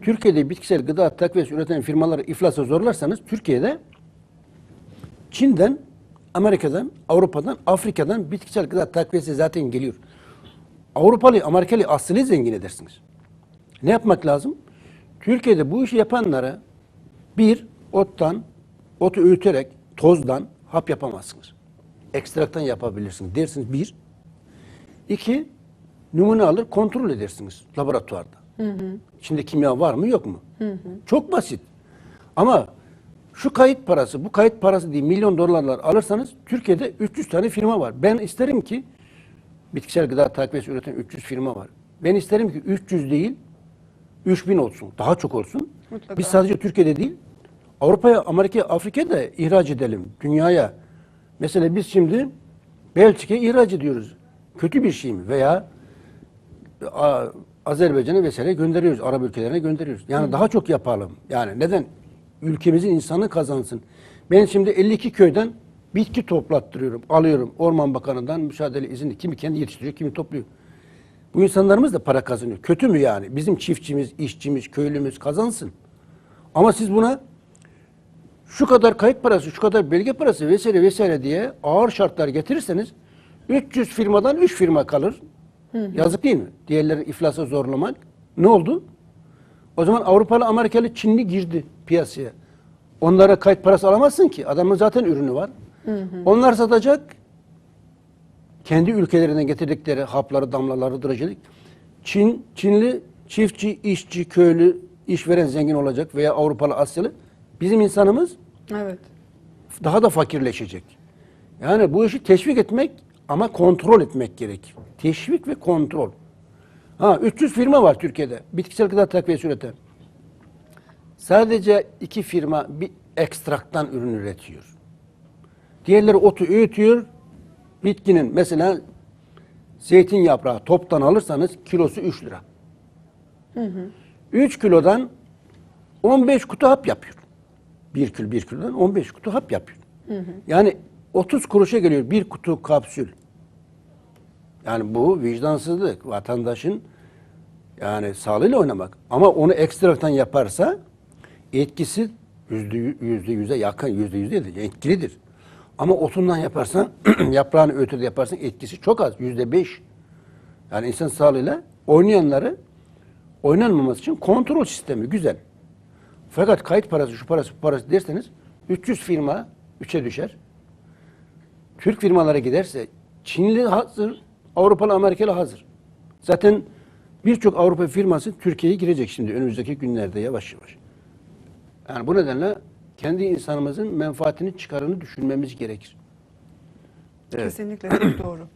Türkiye'de bitkisel gıda takviyesi üreten firmaları iflasa zorlarsanız Türkiye'de Çin'den, Amerika'dan, Avrupa'dan, Afrika'dan bitkisel gıda takviyesi zaten geliyor. Avrupalı, Amerikalı aslı zengin edersiniz. Ne yapmak lazım? Türkiye'de bu işi yapanlara bir, ottan, otu öğüterek, tozdan hap yapamazsınız. Ekstraktan yapabilirsiniz dersiniz bir. İki, numune alır kontrol edersiniz laboratuvarda. İçinde kimya var mı yok mu? Çok basit. Ama şu kayıt parası, bu kayıt parası değil milyon dolarlar alırsanız Türkiye'de 300 tane firma var. Ben isterim ki bitkisel gıda takviyesi üreten 300 firma var. Ben isterim ki 300 değil 3000 olsun. Daha çok olsun. Mutlaka. Biz sadece Türkiye'de değil Avrupa'ya, Amerika'ya, Afrika'ya da ihraç edelim. Dünyaya. Mesela biz şimdi Belçika'ya ihraç ediyoruz. Kötü bir şey mi? Veya Azerbaycan'a vesaire gönderiyoruz. Arap ülkelerine gönderiyoruz. Yani daha çok yapalım. Yani neden? Ülkemizin insanı kazansın. Ben şimdi 52 köyden bitki toplattırıyorum. Alıyorum. Orman Bakanı'ndan müsaadele izinli. Kimi kendi yetiştiriyor, kimi topluyor. Bu insanlarımız da para kazanıyor. Kötü mü yani? Bizim çiftçimiz, işçimiz, köylümüz kazansın. Ama siz buna şu kadar kayıt parası, şu kadar belge parası vesaire vesaire diye ağır şartlar getirirseniz 300 firmadan 3 firma kalır. Yazık değil mi? Diğerleri iflasa zorlamak. Ne oldu? O zaman Avrupalı, Amerikalı, Çinli girdi piyasaya. Onlara kayıt parası alamazsın ki. Adamın zaten ürünü var. Onlar satacak. Kendi ülkelerinden getirdikleri hapları, damlaları, drajelik. Çin, Çinli çiftçi, işçi, köylü, işveren zengin olacak veya Avrupalı, Asyalı. Bizim insanımız Evet. daha da fakirleşecek. Yani bu işi teşvik etmek ama kontrol etmek gerek. Teşvik ve kontrol. Ha 300 firma var Türkiye'de. Bitkisel gıda takviyesi üreten. Sadece iki firma bir ekstraktan ürün üretiyor. Diğerleri otu öğütüyor. Bitkinin mesela zeytin yaprağı toptan alırsanız kilosu 3 lira. 3 kilodan 15 kutu hap yapıyor. 1 kilo 1 kilodan 15 kutu hap yapıyor. Yani 30 kuruşa geliyor bir kutu kapsül. Yani bu vicdansızlık. Vatandaşın yani sağlığıyla oynamak. Ama onu ekstraktan yaparsa etkisi yüzde, yü- yüzde yüze yakın, yüzde yüz değil, etkilidir. Ama otundan yaparsan, yaprağını ötede yaparsan etkisi çok az, yüzde beş. Yani insan sağlığıyla oynayanları oynanmaması için kontrol sistemi güzel. Fakat kayıt parası, şu parası, bu parası derseniz 300 firma 3'e düşer. Türk firmalara giderse Çinli hazır, Avrupalı, Amerikalı hazır. Zaten birçok Avrupa firması Türkiye'ye girecek şimdi önümüzdeki günlerde yavaş yavaş. Yani bu nedenle kendi insanımızın menfaatini çıkarını düşünmemiz gerekir. Evet. Kesinlikle çok doğru.